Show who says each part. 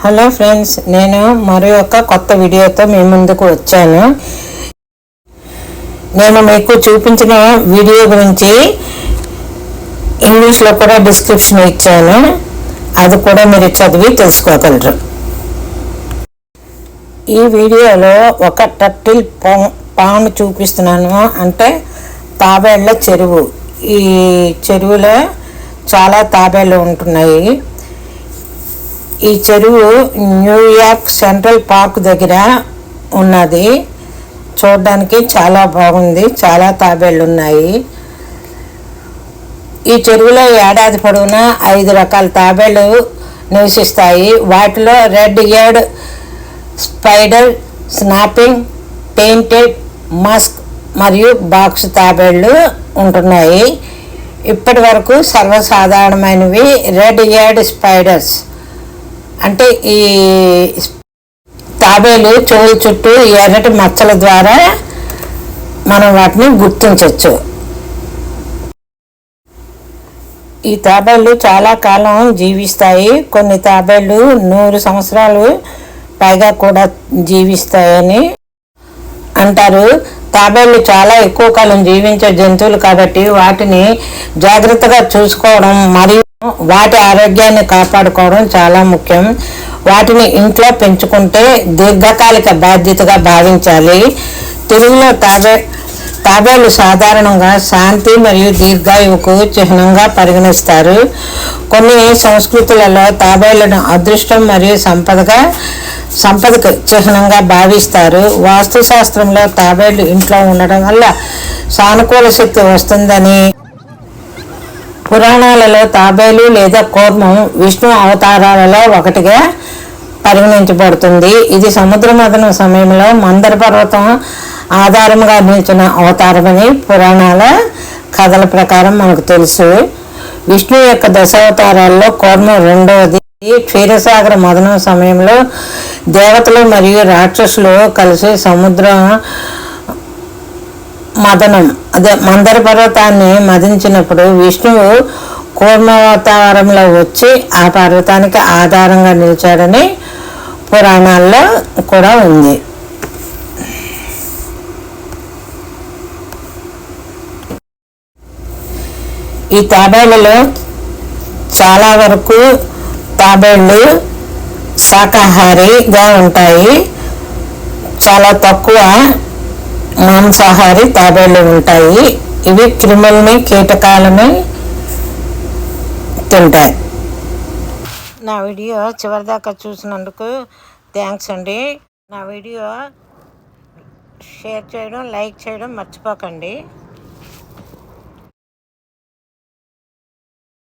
Speaker 1: Hello friends నేను మరి ఒక కొత్త వీడియోతో మీ ముందుకు వచ్చాను. నేను మీకు చూపించిన వీడియో గురించి ఇంగ్లీష్లో కూడా డిస్క్రిప్షన్ ఇచ్చాను. అది కూడా మీరు చదివి తెలుసుకోగలరు. ఈ వీడియోలో ఒక టర్టిల్ పాండ్ చూపిస్తున్నాను. అంటే తాబేళ్ళ చెరువు. ఈ చెరువులో చాలా తాబేళ్ళు ఉంటున్నాయి. ఈ చెరువు న్యూయార్క్ సెంట్రల్ పార్క్ దగ్గర ఉన్నది. చూడడానికి చాలా బాగుంది. చాలా తాబేళ్ళు ఉన్నాయి. ఈ చెరువులో ఏడాది పొడవునా ఐదు రకాల తాబేళ్ళు నివసిస్తాయి. వాటిలో red eared spider snapping painted musk మరియు బాక్స్ తాబేళ్ళు ఉంటున్నాయి. ఇప్పటి వరకు సర్వసాధారణమైనవి రెడ్ ఇయర్డ్ స్పైడర్స్. అంటే ఈ తాబేలు చెవుల చుట్టూ ఎర్రటి మచ్చల ద్వారా మనం వాటిని గుర్తించవచ్చు ఈ తాబేళ్ళు చాలా కాలం జీవిస్తాయి. కొన్ని తాబేళ్ళు నూరు సంవత్సరాలు పైగా కూడా జీవిస్తాయని అంటారు. తాబేళ్ళు చాలా ఎక్కువ కాలం జీవించే జంతువులు కాబట్టి వాటిని జాగ్రత్తగా చూసుకోవడం మరియు వాటి ఆరోగ్యాన్ని కాపాడుకోవడం చాలా ముఖ్యం. వాటిని ఇంట్లో పెంచుకుంటే దీర్ఘకాలిక బాధ్యతగా భావించాలి. తెలుగులో తాబే తాబేలు సాధారణంగా శాంతి మరియు దీర్ఘాయువుకు చిహ్నంగా పరిగణిస్తారు. కొన్ని సంస్కృతులలో తాబేళ్ళను అదృష్టం మరియు సంపదగా సంపదకు చిహ్నంగా భావిస్తారు. వాస్తుశాస్త్రంలో తాబేళ్ళు ఇంట్లో ఉండడం వల్ల సానుకూల శక్తి వస్తుందని పురాణాలలో తాబేలు లేదా కూర్మం విష్ణు అవతారాలలో ఒకటిగా పరిగణించబడుతుంది. ఇది సముద్ర మదనం సమయంలో మందర పర్వతం ఆధారంగా నిలిచిన అవతారమని పురాణాల కథల ప్రకారం మనకు తెలుసు. విష్ణు యొక్క దశావతారాల్లో కూర్మం రెండవది. క్షీరసాగర మదనం సమయంలో దేవతలు మరియు రాక్షసులు కలిసి సముద్రం మదనం. అదే మందర పర్వతాన్ని మదించినప్పుడు విష్ణువు కూర్మావతారంలో వచ్చి ఆ పర్వతానికి ఆధారంగా నిలిచాడని పురాణాల్లో కూడా ఉంది. ఈ తాబేళ్ళలో చాలా వరకు తాబేళ్ళు శాకాహారిగా ఉంటాయి. చాలా తక్కువ మాంసాహారి తాబేళ్ళు ఉంటాయి. ఇవి క్రిములని కీటకాలని తింటాయి. నా వీడియో చివరిదాకా చూసినందుకు థ్యాంక్స్ అండి. నా వీడియో షేర్ చేయడం లైక్ చేయడం మర్చిపోకండి.